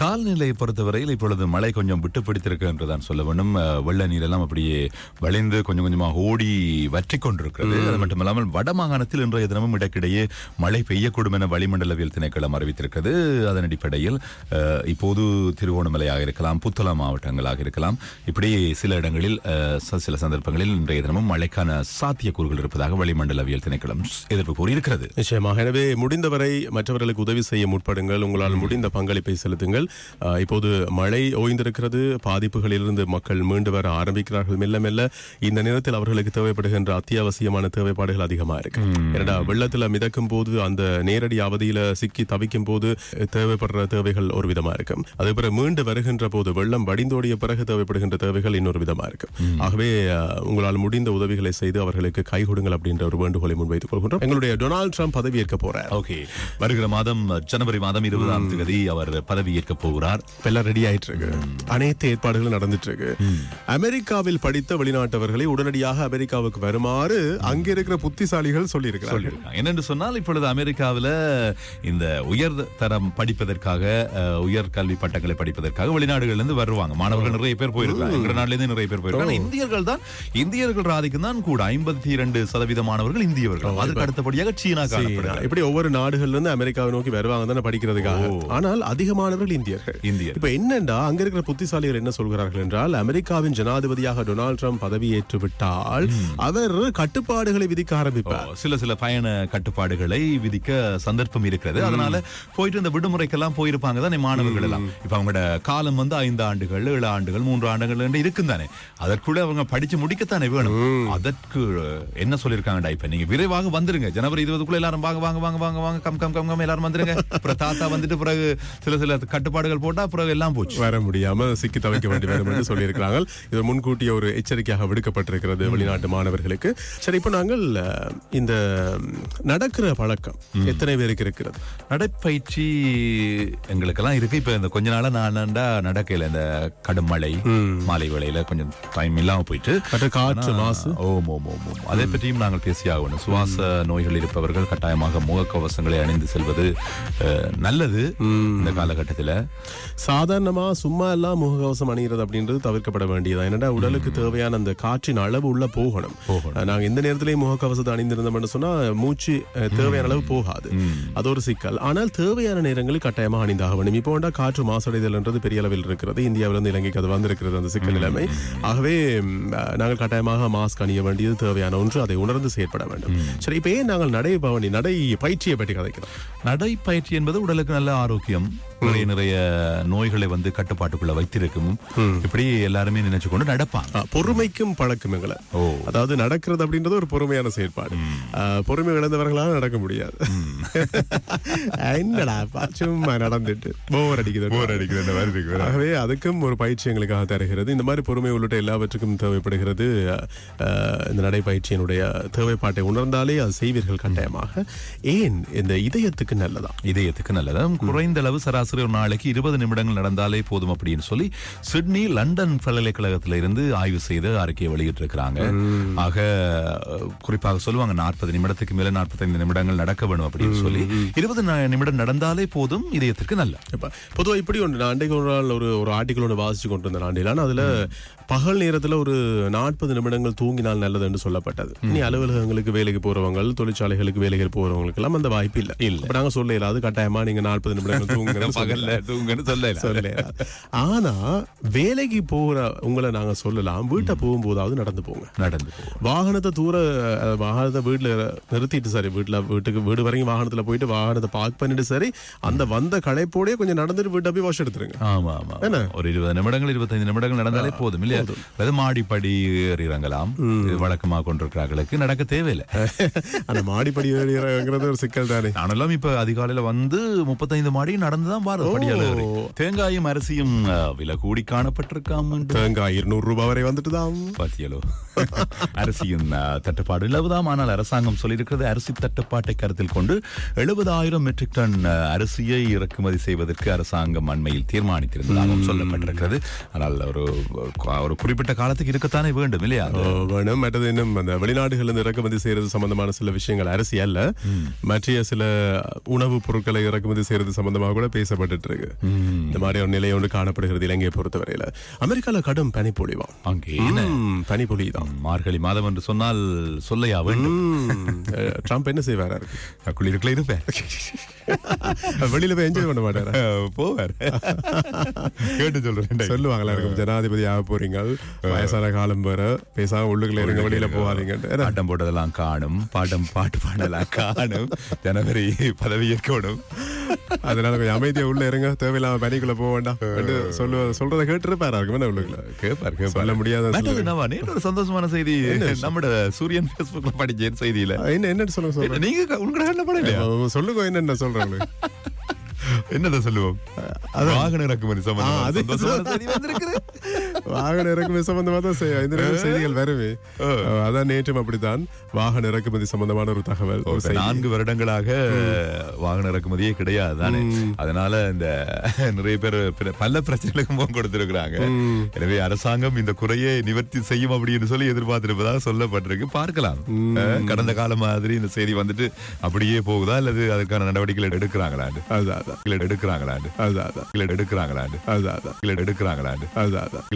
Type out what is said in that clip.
கால்நிலையை பொறுத்தவரையில் இப்பொழுது மழை கொஞ்சம் விட்டு பிடித்திருக்கு என்றுதான் சொல்ல வேண்டும். வெள்ள நீர் எல்லாம் அப்படியே வளைந்து கொஞ்சம் கொஞ்சமாக ஓடி வற்றி கொண்டிருக்கிறது. அது மட்டுமல்லாமல் வட மாகாணத்தில் இன்றைய தினமும் இடக்கிடையே மழை பெய்யக்கூடும் என வளிமண்டலவியல் திணைக்களம் அறிவித்திருக்கிறது. அதன் அடிப்படையில் இப்போது திருவோணமலையாக இருக்கலாம் புத்தளம் மாவட்டங்களாக இருக்கலாம். இப்படி சில இடங்களில் சில சந்தர்ப்பங்களில் இன்றைய தினமும் மழைக்கான சாத்தியக்கூறுகள் இருப்பதாக வளிமண்டலவியல் திணைக்களம் எதிர்ப்பு கூறியிருக்கிறது. நிச்சயமாக. எனவே முடிந்தவரை மற்றவர்களுக்கு உதவி செய்ய முற்படுங்கள். உங்களால் முடிந்த பங்களிப்பை செலுத்துங்கள். இப்போது மழை ஓய்ந்திருக்கிறது. பாதிப்புகளிலிருந்து மக்கள் மீண்டு வர ஆரம்பிக்கிறார்கள். மெல்ல மெல்ல இந்த நேரத்தில் அவர்களுக்கு தேவைப்படுகின்ற அத்தியாவசியமான தேவைப்பாடுகள் அதிகமா இருக்கு. ஏன்னா வெள்ளத்துல மிதக்கும் போது அந்த நேரடி அவதியில சிக்கி தவிக்கும் போது தேவைப்படுற தேவைகள் ஒரு விதமா இருக்கும் அதே பிறகு மீண்டு வருகின்ற போது வெள்ளம் வடிந்தோடிய பிறகு தேவைப்படுகின்ற தேவைகள் இன்னொரு விதமா இருக்கும் ஆகவே உங்களால் முடிந்த உதவிகளை செய்து அவர்களுக்கு கை கொடுங்கள் அப்படின்ற ஒரு வேண்டுகோளை முன்வைத்துக் கொள்கின்றோம். எங்களுடைய டொனால்ட் ட்ரம்ப் பதவியேற்க போறார். ஓகே. வருகிற மாதம் ஜனவரி மாதம் இருபதாம் தேதி அவர் பதவியேற்க போகிறார். எல்லாம் ரெடி ஆயிட்டு இருக்கு அனைத்து ஏற்பாடுகளும் நடந்துட்டு இருக்கு அமெரிக்காவில் படித்த வெளிநாட்டவர்களை உடனடியாக அமெரிக்காவுக்கு வருமாறு அங்க இருக்கிற புத்திசாலிகள் சொல்லி இருக்கிறார்கள் சொல்லியிருக்காங்க. என்னென்று சொன்னால் இப்பொழுது அமெரிக்காவில் இந்த உயர் தரம் படிப்பதற்காக உயர் கல்வி பட்டங்களை படிப்பதற்காக வெளிநாடுகள்ல இருந்து வருவாங்க. மாணவர்கள் நிறைய பேர் போயிருக்காங்க எங்க நாட்டில இருந்து நிறைய பேர் போயிருக்காங்க இந்தியர்கள் தான் இந்தியர்கள் ராதிக்கும் தான் கூட ஐம்பத்தி இரண்டு சதவீத மாணவர்கள் இந்தியவர்கள். அதற்கு அடுத்தபடியாக சீனா இப்படி ஒவ்வொரு நாடுகள்ல இருந்து அமெரிக்காவை நோக்கி வருவாங்க தானே படிக்கிறதுக்காக. ஆனால் அதிகமானவர்கள் இந்தியர்கள் இந்தியர். இப்ப என்னண்டா அங்க இருக்கிற புத்திசாலிகள் என்ன சொல்கிறார்கள் என்றால் அமெரிக்காவின் ஜனாதிபதியாக டொனால்ட் ட்ரம்ப் பதவியேற்று விட்டால் அவர் கட்டுப்பாடுகளை விதிக்க ஆரம்பிப்பார். சில சில பயண கட்டுப்பாடுகளை விதிக்க சந்தர்ப்பம் இருக்கிறது. அதனால போயிட்டு இந்த விடுமுறைக்கெல்லாம் போயிருப்பாங்க தானே மாணவர்கள் எல்லாம். இப்ப அவங்களோட காலம் வந்து ஐந்து ஆண்டுகள் ஏழு ஆண்டுகள் மூன்று ஆண்டுகள் என்று இருக்கும் தானே. அதற்குள்ள அவங்க படிச்சு முடிக்கத்தானே வேணும். அதற்கு என்ன சொல்லிருக்காங்கடா இப்ப? நீங்க விரைவாக வந்துருங்க. ஜனவரி இருபதுக்குள்ள எல்லாரும் வாங்க வாங்க வாங்க வாங்க வாங்க கம் கம் கம் கம் எல்லாரும் வந்துருங்க. அப்புறம் தாத்தா வந்துட்டு பிறகு சில சில கட்டுப்பாடுகள் போட்டா பிறகு எல்லாம் போச்சு. வர முடியாம சிக்கி தவிக்க வேண்டி வரும் என்று சொல்லியிருக்கிறாங்க. இது முன்கூட்டிய ஒரு எச்சரிக்கையாக விடுக்கப்பட்டிருக்கிறது வெளிநாட்டு மாணவர்களுக்கு. சரி இப்போ நாங்கள் இந்த நடக்கிற பழக்கம் எத்தனை பேருக்கு இருக்கிறது? நடைப்பயிற்சி எங்களுக்கெல்லாம் இருக்கு. இப்ப இந்த கொஞ்ச நாளா நான்டா நடக்கையில இந்த கடும் மழை மாலை வேளையில கொஞ்சம் டைம் இல்லாம போயிட்டு. காற்று மாசு? ஓம் ஓம் ஓம் ஓம். அதை பற்றியும் நாங்கள் பேசியாகணும். சுவாச நோய்கள் இருப்பவர்கள் கட்டாயமாக முகக்கவசங்களை அணிந்து செல்வது நல்லது. இந்த காலகட்டத்தில். சாதாரணமா சும்மா எல்லாம் முகக்கவசம் அணிகிறது அப்படின்றது தவிர்க்கப்பட வேண்டியதா? என்னடா உடலுக்கு தேவையான அந்த காற்றின் அளவு உள்ள போகணும். அஹ், நாங்க எந்த நேரத்திலேயும் முகக்கவசத்தை அணிந்திருந்தோம்னு சொன்னா மூச்சு தேவையான அளவு போகாது. அது ஒரு சிக்கல். ஆனால் தேவையான நேரங்களில் கட்டாயமாக அணிந்தாக வேண்டும். இப்போ வேண்டா காற்று மாசடைதல்ன்றது பெரிய அளவில் இருக்கிறது. இந்தியாவிலிருந்து இலங்கைக்கு அது வந்திருக்கிறது அந்த சிக்கல் நிலைமை. ஆகவே நாங்கள் கட்டாயமாக மாஸ்க் அணிய வேண்டியது தேவையான ஒன்று. அதை உணர்ந்து செயற்பட வேண்டும். சரி இப்போ ஏன் நாங்கள் நடை பவனி நடை பயிற்சியை பற்றி கதைக்கிறோம்? நடைப்பயிற்சி என்பது உடலுக்கு நல்ல ஆரோக்கியம். நிறைய நிறைய நோய்களை வந்து கட்டுப்பாட்டுக்குள்ள வைத்திருக்கும் இப்படி எல்லாருமே நினைச்சு கொண்டு நடப்பாங்க பொறுமைக்கும் பழக்கம் எங்களை. ஓ. அதாவது நடக்கிறது அப்படின்றது ஒரு பொறுமையான செயற்பாடு பொறுமை இழந்தவர்களால நடக்க முடியாது. என்னடா சும்மா நடந்துட்டு. போர் அடிக்குது. ஆகவே அதுக்கும் ஒரு பயிற்சி எங்களுக்காக தருகிறது. இந்த மாதிரி பொறுமை உள்ளிட்ட எல்லாவற்றுக்கும் தேவைப்படுகிறது. இந்த நடைப்பயிற்சியினுடைய தேவைப்பாட்டை உணர்ந்தாலே அது செய்வீர்கள் கட்டாயமாக. ஏன்? இந்த இதயத்துக்கு நல்லதா? இதயத்துக்கு நல்லது? குறைந்த அளவு சராசரி ஒரு நாளைக்கு இருபது நிமிடங்கள் நடந்தாலே போதும் அப்படின்னு சொல்லி சிட்னி லண்டன் பல்கலைக்கழகத்தில இருந்து ஆய்வு செய்து அறிக்கையை வெளியிட்டிருக்கிறாங்க. ஆக குறிப்பாக சொல்லுவாங்க நாற்பது நிமிடத்துக்கு மேல நாற்பத்தைந்து நிமிடங்கள் நடக்க வேணும் அப்படின்னு சொல்லி. இருபது நிமிடம் நடந்தாலே போதும் இதயத்திற்கு நல்ல. இப்ப பொதுவா இப்படி ஒன்று நான் அன்றைக்கு ஒரு நாள் ஒரு ஒரு ஆர்டிக்கல் ஒன்று வாசிச்சு கொண்டு ஆண்டிலான அதுல பகல் நேரத்துல ஒரு நாற்பது நிமிடங்கள் தூங்கினால் நல்லது என்று சொல்லப்பட்டது. இனி அலுவலகங்களுக்கு வேலைக்கு போறவங்க தொழிற்சாலைகளுக்கு வேலைக்கு போறவங்களுக்கு எல்லாம் அந்த வாய்ப்பு இல்ல. இல்ல. அப்ப நாங்க சொல்ல இயலாது கட்டாயமா நீங்க நாற்பது நிமிடங்கள் தூங்குங்க பகல்ல தூங்கன்னு சொல்ல சொல்ல இயலாது. ஆனா வேலைக்கு போற உங்களை நாங்க சொல்லலாம். வீட்டை போகும்போதாவது நடந்து போங்க. நடந்து வாகனத்தை தூர வாகனத்தை வீட்டுல நிறுத்திட்டு சரி வீட்டுல வீட்டுக்கு வீடு வரைக்கும் வாகனத்துல போயிட்டு வாகனத்தை பார்க் பண்ணிட்டு சரி அந்த வந்த களைப்போடயே கொஞ்சம் நடந்துட்டு வீட்டை போய் வாஷ் எடுத்துருங்க. ஆமா ஆமா ஒரு இருபது நிமிடங்கள் இருபத்தைந்து நிமிடங்கள் நடந்தாலே போதும் இல்லையா? அது மாடிப்படி இறங்கலாம் வழக்கமாக கொண்டிருக்கிறார்களுக்கு நடக்க தேவையில்லை. அந்த மாடிப்படி ஏறிங்கிறது ஒரு சிக்கல் தானே. நானெல்லாம் இப்ப அதிகாலையில வந்து முப்பத்தைந்து மாடி நடந்துதான் பாரு படியால. தேங்காயும் அரிசியும் விலை கூடி காணப்பட்டிருக்காம் தேங்காய் இருநூறு ரூபாய் வரை வந்துட்டு தான் பாத்தியலோ அரிசியின் தட்டுப்பாடு இலவுதாம் ஆனால் அரசாங்கம் சொல்லியிருக்கிறது அரிசி தட்டுப்பாட்டை கருத்தில் கொண்டு எழுபதாயிரம் மெட்ரிக் டன் அரிசியை இறக்குமதி செய்வதற்கு அரசாங்கம் அண்மையில் தீர்மானித்திருந்ததாகவும் சொல்லப்பட்டிருக்கிறது. ஆனால் ஒரு ஒரு குறிப்பிட்ட காலத்துக்கு இருக்கத்தானே வேண்டும் இல்லையா? வேணும். மற்றது இன்னும் அந்த வெளிநாடுகளிலிருந்து இறக்குமதி செய்யறது சம்பந்தமான சில விஷயங்கள் அரசு அல்ல. மற்ற சில உணவுப் பொருட்களை இறக்குமதி செய்யறது சம்பந்தமாக கூட பேசப்பட்டு இருக்கு. இந்த மாதிரி ஒரு நிலை ஒன்று காணப்படுகிறது இலங்கையை பொறுத்தவரையில. அமெரிக்கால கடும் பனிப்பொழிவாம் அங்கே பனிப்பொழி தான். மார்கழி மாதம் என்று சொன்னால் சொல்லையா வேண்டும்? ட்ரம்ப் என்ன செய்வாரா குளிருக்குள்ள இருப்பேன் வெளியில போய் என்ஜாய் பண்ண மாட்டாரா? போவார். கேட்டு சொல்றேன் சொல்லுவாங்களா இருக்கும் ஜனாதிபதி ஆக போறீங்க வயசான காலம் வர. பேசாம உள்ளுக்குள்ள இருங்க வெளியில ஏன்னா, ஆட்டம் போட்டதெல்லாம் காணும். பாட்டம் பாட்டு பாடலாம் காணும். ஜனவரி பதவி ஏற்கணும். அதனால கொஞ்சம் அமைதியா உள்ள இருங்க. தேவையில்லாம பனிக்குள்ள போக வேண்டாம். சொல்லுவ சொல்றதை கேட்டுருப்பாரா இருக்கும் என்ன உள்ளுக்குள்ள? கேப்பார் சொல்ல முடியாத நம்ம ஒரு சந்தோஷமான செய்தி. நம்மட சூரியன் Facebookல படிச்சேன் செய்தியில. என்ன என்னன்னு சொல்லுங்க சொல்றேன் நீங்க உங்களோட கண்ண படலையா சொல்லுங்க என்னென்ன சொல்றேன் உங்களுக்கு என்னதான் சொல்லுவோம்? வாகன இறக்குமதி வாகன இறக்குமதி சம்பந்தமா தான் இந்த செய்திகள் வருமே. அதான் நேற்றும் அப்படித்தான். வாகன இறக்குமதி சம்பந்தமான ஒரு தகவல். நான்கு வருடங்களாக வாகன இறக்குமதியே கிடையாது தானே. அதனால இந்த நிறைய பேர் பல பிரச்சனைகளுக்கு முகம் கொடுத்திருக்கிறாங்க. எனவே அரசாங்கம் இந்த குறையை நிவர்த்தி செய்யும் அப்படின்னு சொல்லி எதிர்பார்த்திருப்பதாக சொல்லப்பட்டிருக்கு. பார்க்கலாம். கடந்த காலம் மாதிரி இந்த செய்தி வந்துட்டு அப்படியே போகுதா? அல்லது அதுக்கான நடவடிக்கைகள் எடுக்கிறாங்களாண்டு? அதான் அதான். எடுக்கிறாங்களாண்டு. அதான் எடுக்கிறாங்களாண்டு. அதான் எடுக்கிறாங்களாண்டு. அதான் அதான்.